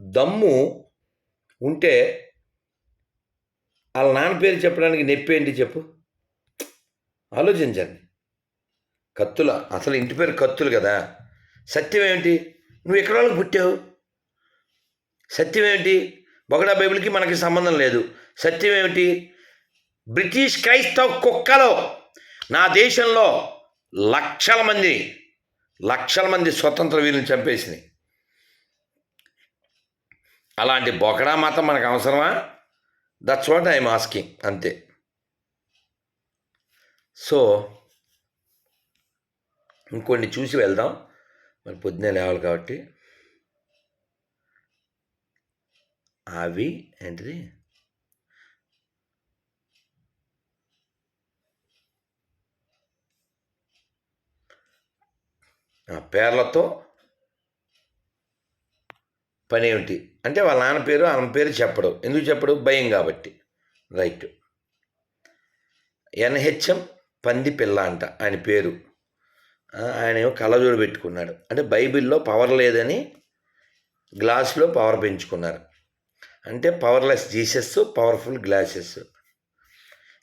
దమ్ము ఉంటే వాళ్ళ నాన్న పేరు చెప్పడానికి నొప్పి ఏంటి చెప్పు? ఆలోచించండి. కత్తుల అసలు ఇంటి పేరు కత్తులు కదా. సత్యం ఏమిటి నువ్వు ఎక్కడ వాళ్ళకి పుట్టావు? సత్యం ఏమిటి బొగడా బైబిల్కి మనకి సంబంధం లేదు. సత్యం ఏమిటి? బ్రిటిష్ క్రైస్తవ కుక్కలో నా దేశంలో లక్షల మంది లక్షల మంది స్వతంత్ర వీరుని చంపేసినాయి. అలాంటి బొకడా మతం మనకు అవసరమా? దట్స్ వాట్ ఐఎమ్ ఆస్కింగ్ అంతే. సో ఇంకొన్ని చూసి వెళ్దాం. మరి పొద్దున్నే లేవాలి కాబట్టి. అవి ఏంటిది? పేర్లతో పని ఏమిటి అంటే వాళ్ళ నాన్న పేరు ఆమె పేరు చెప్పడు. ఎందుకు చెప్పడు? భయం కాబట్టి. రైట్ ఎన్హెచ్ఎం పంది పిల్ల అంట ఆయన పేరు. ఆయన ఏమో కళ్ళజోడు పెట్టుకున్నాడు. అంటే బైబిల్లో పవర్ లేదని గ్లాసులో పవర్ పెంచుకున్నారు. అంటే పవర్లెస్ జీసస్ పవర్ఫుల్ గ్లాసెస్.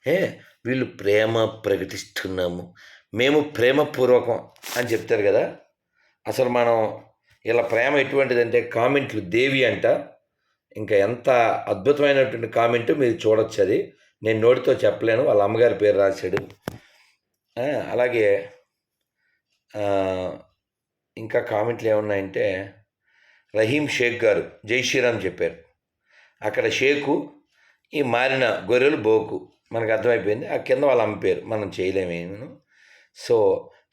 ఏ వీళ్ళు ప్రేమ ప్రకటిస్తున్నాము. మేము ప్రేమపూర్వకం అని చెప్తారు కదా. అసలు మనం ఇలా ప్రేమ ఎటువంటిదంటే కామెంట్లు దేవి అంట. ఇంకా ఎంత అద్భుతమైనటువంటి కామెంట్ మీరు చూడొచ్చు అది. నేను నోటితో చెప్పలేను వాళ్ళ అమ్మగారి పేరు రాశాడు. అలాగే ఇంకా కామెంట్లు ఏమున్నాయంటే రహీం షేక్ గారు జై శ్రీరామ్ చెప్పారు. అక్కడ షేకు ఈ మారిన గొర్రెలు బోకు. మనకు అర్థమైపోయింది. ఆ కింద వాళ్ళ అమ్మ పేరు. మనం చేయలేమేను so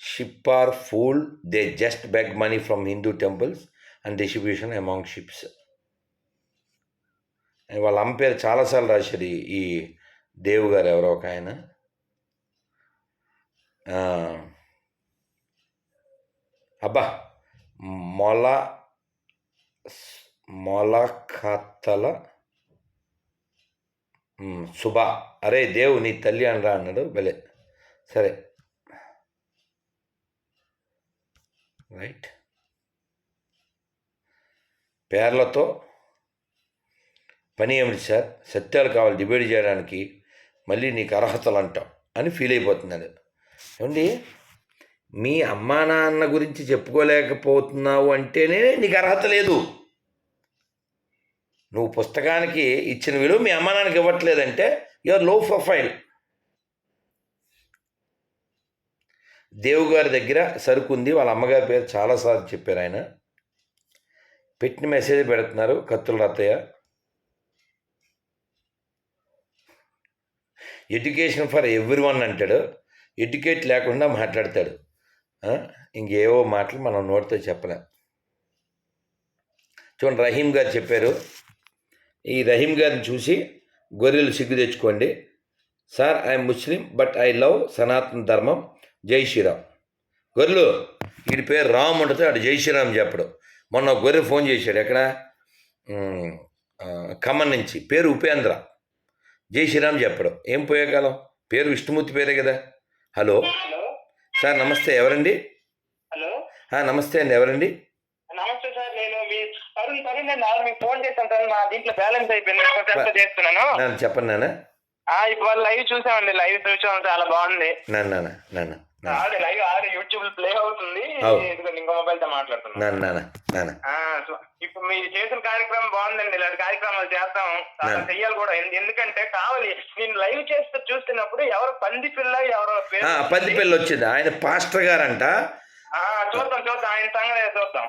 sheep are fool they just beg money from Hindu temples and distribution among sheeps వాళ్ళ అంపేర్ చాలాసార్లు రాశారు ఈ- దేవ్ దేవు గారు ఎవరో ఒక ఆయన. అబ్బా మొల మొలకత్తల మ్, శుభ అరే దేవు నీ తల్లి అనరా అన్నాడు. భలే. సరే. రైట్. పేర్లతో పని ఏమిటి సార్? సత్యాలు కావాలి డిబేట్ చేయడానికి మళ్ళీ నీకు అర్హతలు అంటాం అని ఫీల్ అయిపోతున్నాడు ఏమండి? మీ అమ్మా నాన్న గురించి చెప్పుకోలేకపోతున్నావు అంటేనే నీకు అర్హత లేదు. నువ్వు పుస్తకానికి ఇచ్చిన విలువ మీ అమ్మా నాన్నకి ఇవ్వట్లేదంటే యువర్లో ప్రొఫైల్ దేవుగారి దగ్గర సరుకుంది. వాళ్ళ అమ్మగారి పేరు చాలాసార్లు చెప్పారు ఆయన. పెట్టిన మెసేజ్ పెడుతున్నారు Kattula Rattayya education for everyone అంటాడు. ఎడ్యుకేట్ లేకుండా మాట్లాడతాడు. ఇంకేవో మాటలు మనం నోటితో చెప్పలేం. చూడండి రహీం గారు చెప్పారు. ఈ రహీం గారిని చూసి గొర్రెలు సిగ్గు తెచ్చుకోండి. Sir I'm Muslim but I love Sanatana Dharmam. జై శ్రీరామ్. గొర్రెలు వీడి పేరు రామ్ ఉంటుంది అటు జై శ్రీరామ్ చెప్పడు. మొన్న ఒక గొర్రె ఫోన్ చేశాడు ఎక్కడ? ఖమ్మం నుంచి పేరు ఉపేంద్ర. జై శ్రీరామ్ చెప్పడం. ఏం పోయేకాలం? పేరు విష్ణుమూర్తి పేరే కదా. హలో. సార్ నమస్తే. ఎవరండి? హలో. నమస్తే అండి. ఎవరండి? నమస్తే సార్ నేను మీ తరుణ్ మీకు ఫోన్ సార్. మా దీంట్లో బ్యాలెన్స్ అయిపోయింది. చేస్తున్నాను. చెప్పండి నాన్న. ఇప్పుడు లైవ్ చూసామండి. లైవ్ చూసాం చాలా బాగుంది. నాన్న నాన్న నాన్న. లైవ్ ఆల్రెడీ యూట్యూబ్ ప్లే అవుతుంది. ఇంకో మొబైల్తో మాట్లాడుతున్నాను ఇప్పుడు మీరు చేసిన కార్యక్రమం బాగుందండి. ఇలాంటి కార్యక్రమాలు చేస్తాం చెయ్యాలి కూడా. ఎందు- ఎందుకంటే కావాలి. నేను లైవ్ చేస్తూ చూస్తున్నప్పుడు ఎవరు పంది పిల్ల ఎవరో పది పిల్ల వచ్చింది. ఆయన పాస్టర్ గారంట. ఆ, చూద్దాం చూద్దాం. ఆయన సంగతి చూద్దాం.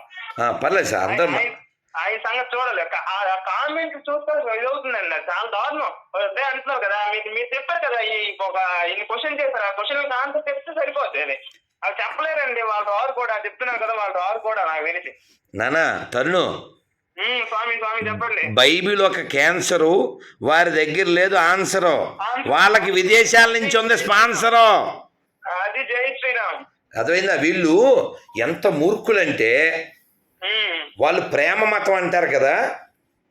పర్లేదు సార్ అందరం ఆయన- సంగతి చూడాలి. ఆ కామెంట్ చూస్తే ఇది అవుతుందండి చాలా దారుణం. అదే అంటున్నారు కదా మీరు మీరు చెప్పారు కదా ఈ ఒక ఇన్ని క్వశ్చన్ చేశారు. ఆ క్వశ్చన్ ఆన్సర్ చెప్తే సరిపోతుంది అది అది చెప్పలేరండి వాళ్ళ వారు కూడా. చెప్తున్నారు కదా వాళ్ళ వారు కూడా నాకు తెలిసి. నాన్న తరుణు. స్వామి స్వామి చెప్పండి. బైబిల్ ఒక క్యాన్సరు వారి దగ్గర లేదు ఆన్సరు వాళ్ళకి విదేశాల నుంచి ఉంది స్పాన్సరు అది జై శ్రీరామ్. అర్థమైందా? వీళ్ళు ఎంత మూర్ఖులంటే వాళ్ళు ప్రేమ మతం అంటారు కదా?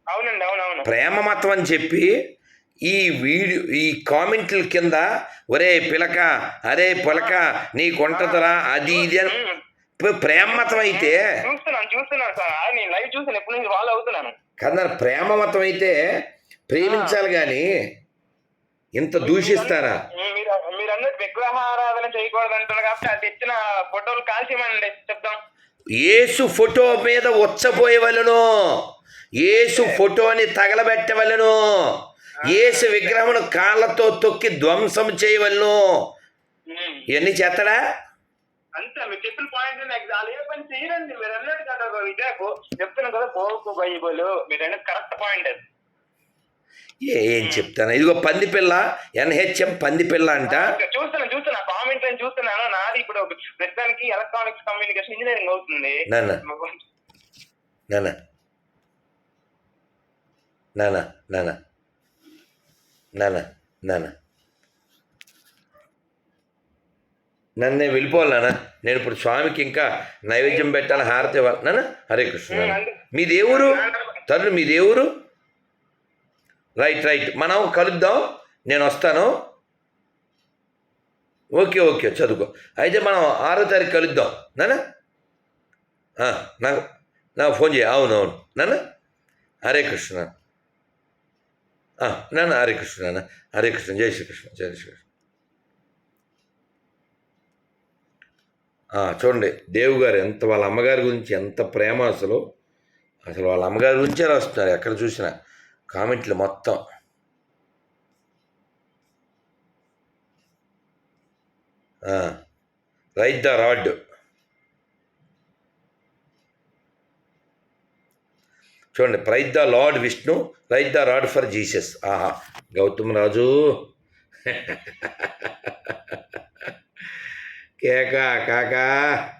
అవునండి అవునవును. ప్రేమ మతం అని చెప్పి ఈ వీడియో ఈ కామెంట్ల కింద ఒరే పిలక అరే పిలక నీ కొంటతరా అది ఇది అని ఉమ్, ప్ర- ప్రేమ మతం అయితే చూస్తున్నాను చూస్తున్నాను సార్. నేను లైవ్ చూసాను ఎప్పటి నుంచి ఫాలో అవుతున్నాను. కదా ప్రేమ మతం అయితే ప్రేమించాలి కానీ ఇంత దూషిస్తారా? మీరు అన్నట్టు విగ్రహారాధన చేయకూడదు అంటున్నారు కాబట్టి అది తెచ్చిన ఫోటోలు కాల్చిమనండి చెప్తాం యేసు ఫోటో మీద ఉచ్చపోయవలను యేసు ఫోటోని తగలబెట్టవలను. యేసు విగ్రహమును కాళ్ళతో తొక్కి ధ్వంసం చేయవలను. ఇవన్నీ చేస్తాడా? అంతే మీరు చెప్పిన పాయింట్ ఏ పని చేయరండి మీరు అన్నట్టు కదా విజయకు చెప్తున్నాను కదా పోకు బైబుల్. మీరు కరెక్ట్ పాయింట్ అది. ఏ- చెప్తాను? ఇదిగో పందిపిల్ల ఎన్హెచ్ఎం పందిపిల్ల అంట. ఇంకా చూస్తున్నా చూస్తున్నా కామెంట్ అని చూస్తున్నాను నాది ఇప్పుడు ప్రస్తుతానికి ఎలక్ట్రానిక్స్ కమ్యూనికేషన్ ఇంజనీరింగ్ అవుతుంది. నాన్న. నాన్న. నాన్న నాన్న. నాన్న నాన్న. నన్ను నేను నేను ఇప్పుడు స్వామికి ఇంకా నైవేద్యం పెట్టాలి హారతి ఇవ్వాలి. నాన్న హరే కృష్ణ. మీ దేవురు తల్లి మీ దేవురు రైట్ రైట్ మనం కలుద్దాం. నేను వస్తాను. Okay okay. చదువుకో. అయితే మనం ఆరో తారీఖు కలుద్దాం. నానా నాకు నాకు ఫోన్ చేయ. అవును అవును. నాన్న? హరే కృష్ణ. నాన్న హరే కృష్ణ నాన్న. హరే కృష్ణ. జై శ్రీకృష్ణ జై శ్రీకృష్ణ. చూడండి. దేవు గారు ఎంత వాళ్ళ అమ్మగారి గురించి ఎంత ప్రేమ అసలు. అసలు వాళ్ళ అమ్మగారి గురించే రాస్తున్నారు. ఎక్కడ చూసినా. కామెంట్లు మొత్తం. Right the rod. చూడండి praise the Lord Vishnu right the rod for Jesus. ఆహా గౌతమ్ రాజు. కేకా కాకా.